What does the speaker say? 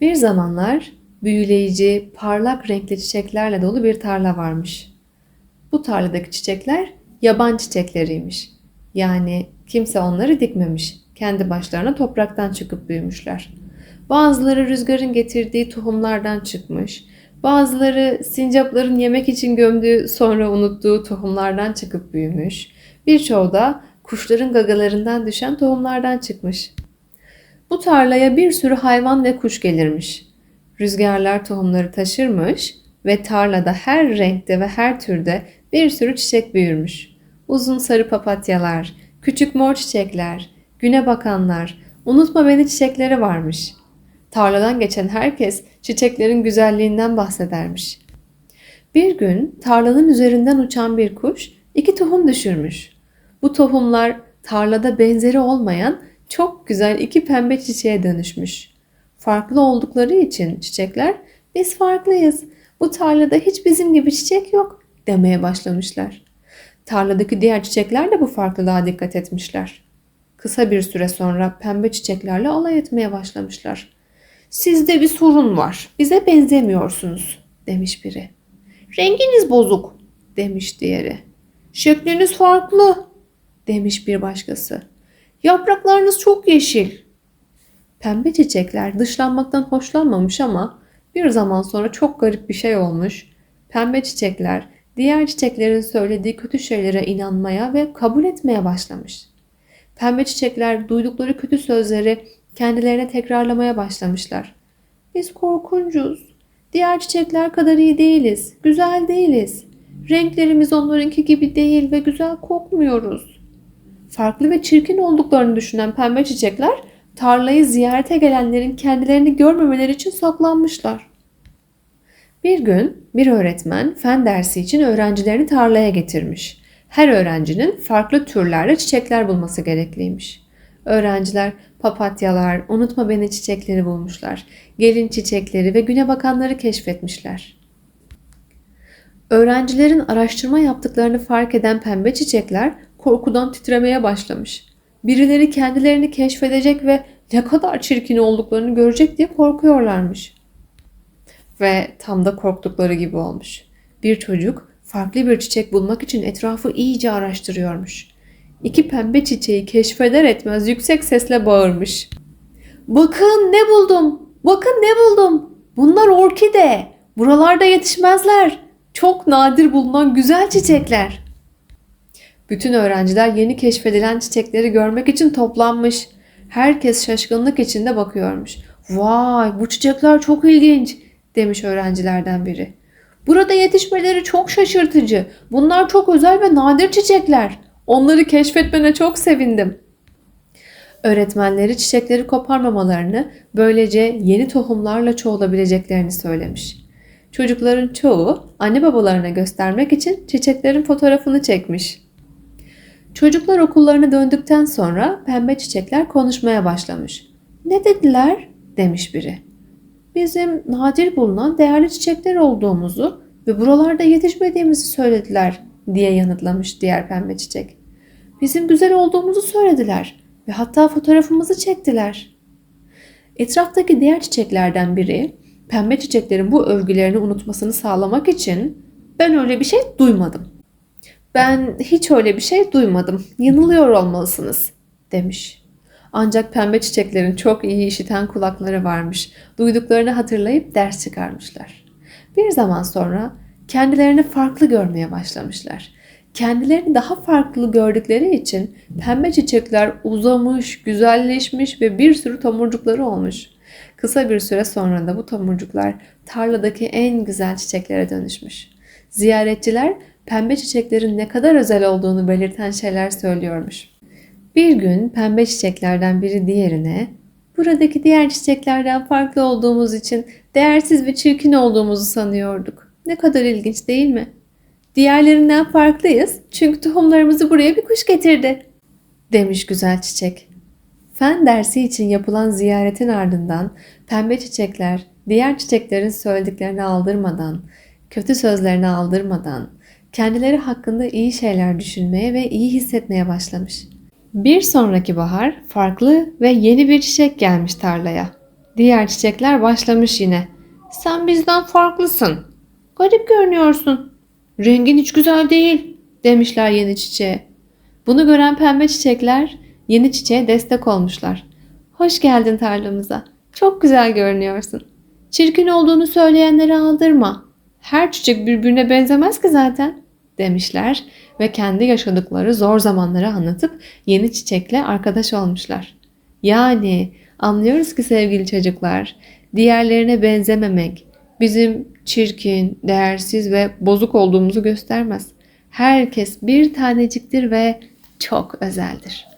Bir zamanlar büyüleyici, parlak renkli çiçeklerle dolu bir tarla varmış. Bu tarladaki çiçekler yaban çiçekleriymiş. Yani kimse onları dikmemiş. Kendi başlarına topraktan çıkıp büyümüşler. Bazıları rüzgarın getirdiği tohumlardan çıkmış. Bazıları sincapların yemek için gömdüğü sonra unuttuğu tohumlardan çıkıp büyümüş. Birçoğu da kuşların gagalarından düşen tohumlardan çıkmış. Bu tarlaya bir sürü hayvan ve kuş gelirmiş. Rüzgarlar tohumları taşırmış ve tarlada her renkte ve her türde bir sürü çiçek büyürmüş. Uzun sarı papatyalar, küçük mor çiçekler, güne bakanlar, unutma beni çiçekleri varmış. Tarladan geçen herkes çiçeklerin güzelliğinden bahsedermiş. Bir gün tarlanın üzerinden uçan bir kuş iki tohum düşürmüş. Bu tohumlar tarlada benzeri olmayan çok güzel iki pembe çiçeğe dönüşmüş. Farklı oldukları için çiçekler biz farklıyız. Bu tarlada hiç bizim gibi çiçek yok demeye başlamışlar. Tarladaki diğer çiçekler de bu farklılığa dikkat etmişler. Kısa bir süre sonra pembe çiçeklerle alay etmeye başlamışlar. Sizde bir sorun var. Bize benzemiyorsunuz demiş biri. Renginiz bozuk demiş diğeri. Şekliniz farklı demiş bir başkası. Yapraklarınız çok yeşil. Pembe çiçekler dışlanmaktan hoşlanmamış ama bir zaman sonra çok garip bir şey olmuş. Pembe çiçekler diğer çiçeklerin söylediği kötü şeylere inanmaya ve kabul etmeye başlamış. Pembe çiçekler duydukları kötü sözleri kendilerine tekrarlamaya başlamışlar. Biz korkuncuz. Diğer çiçekler kadar iyi değiliz. Güzel değiliz. Renklerimiz onlarınki gibi değil ve güzel kokmuyoruz. Farklı ve çirkin olduklarını düşünen pembe çiçekler tarlayı ziyarete gelenlerin kendilerini görmemeleri için saklanmışlar. Bir gün bir öğretmen fen dersi için öğrencilerini tarlaya getirmiş. Her öğrencinin farklı türlerde çiçekler bulması gerekliymiş. Öğrenciler papatyalar, unutma beni çiçekleri bulmuşlar. Gelin çiçekleri ve güne bakanları keşfetmişler. Öğrencilerin araştırma yaptıklarını fark eden pembe çiçekler korkudan titremeye başlamış. Birileri kendilerini keşfedecek ve ne kadar çirkin olduklarını görecek diye korkuyorlarmış. Ve tam da korktukları gibi olmuş. Bir çocuk farklı bir çiçek bulmak için etrafı iyice araştırıyormuş. İki pembe çiçeği keşfeder etmez yüksek sesle bağırmış. Bakın ne buldum. Bakın ne buldum. Bunlar orkide. Buralarda yetişmezler. Çok nadir bulunan güzel çiçekler. Bütün öğrenciler yeni keşfedilen çiçekleri görmek için toplanmış. Herkes şaşkınlık içinde bakıyormuş. Vay bu çiçekler çok ilginç demiş öğrencilerden biri. Burada yetişmeleri çok şaşırtıcı. Bunlar çok özel ve nadir çiçekler. Onları keşfetmene çok sevindim. Öğretmenleri çiçekleri koparmamalarını, böylece yeni tohumlarla çoğalabileceklerini söylemiş. Çocukların çoğu anne babalarına göstermek için çiçeklerin fotoğrafını çekmiş. Çocuklar okullarına döndükten sonra pembe çiçekler konuşmaya başlamış. Ne dediler? demiş biri. Bizim nadir bulunan değerli çiçekler olduğumuzu ve buralarda yetişmediğimizi söylediler diye yanıtlamış diğer pembe çiçek. Bizim güzel olduğumuzu söylediler ve hatta fotoğrafımızı çektiler. Etraftaki diğer çiçeklerden biri pembe çiçeklerin bu övgülerini unutmasını sağlamak için ben öyle bir şey duymadım. Ben hiç öyle bir şey duymadım. Yanılıyor olmalısınız demiş. Ancak pembe çiçeklerin çok iyi işiten kulakları varmış. Duyduklarını hatırlayıp ders çıkarmışlar. Bir zaman sonra kendilerini farklı görmeye başlamışlar. Kendilerini daha farklı gördükleri için pembe çiçekler uzamış, güzelleşmiş ve bir sürü tomurcukları olmuş. Kısa bir süre sonra da bu tomurcuklar tarladaki en güzel çiçeklere dönüşmüş. Ziyaretçiler pembe çiçeklerin ne kadar özel olduğunu belirten şeyler söylüyormuş. Bir gün pembe çiçeklerden biri diğerine buradaki diğer çiçeklerden farklı olduğumuz için değersiz ve çirkin olduğumuzu sanıyorduk. Ne kadar ilginç değil mi? Diğerlerinden farklıyız çünkü tohumlarımızı buraya bir kuş getirdi, demiş güzel çiçek. Fen dersi için yapılan ziyaretin ardından pembe çiçekler diğer çiçeklerin söylediklerini aldırmadan, kötü sözlerini aldırmadan, kendileri hakkında iyi şeyler düşünmeye ve iyi hissetmeye başlamış. Bir sonraki bahar farklı ve yeni bir çiçek gelmiş tarlaya. Diğer çiçekler başlamış yine. Sen bizden farklısın. Garip görünüyorsun. Rengin hiç güzel değil demişler yeni çiçeğe. Bunu gören pembe çiçekler yeni çiçeğe destek olmuşlar. Hoş geldin tarlamıza. Çok güzel görünüyorsun. Çirkin olduğunu söyleyenleri aldırma. Her çiçek birbirine benzemez ki zaten demişler ve kendi yaşadıkları zor zamanları anlatıp yeni çiçekle arkadaş olmuşlar. Yani anlıyoruz ki sevgili çocuklar, diğerlerine benzememek bizim çirkin, değersiz ve bozuk olduğumuzu göstermez. Herkes bir taneciktir ve çok özeldir.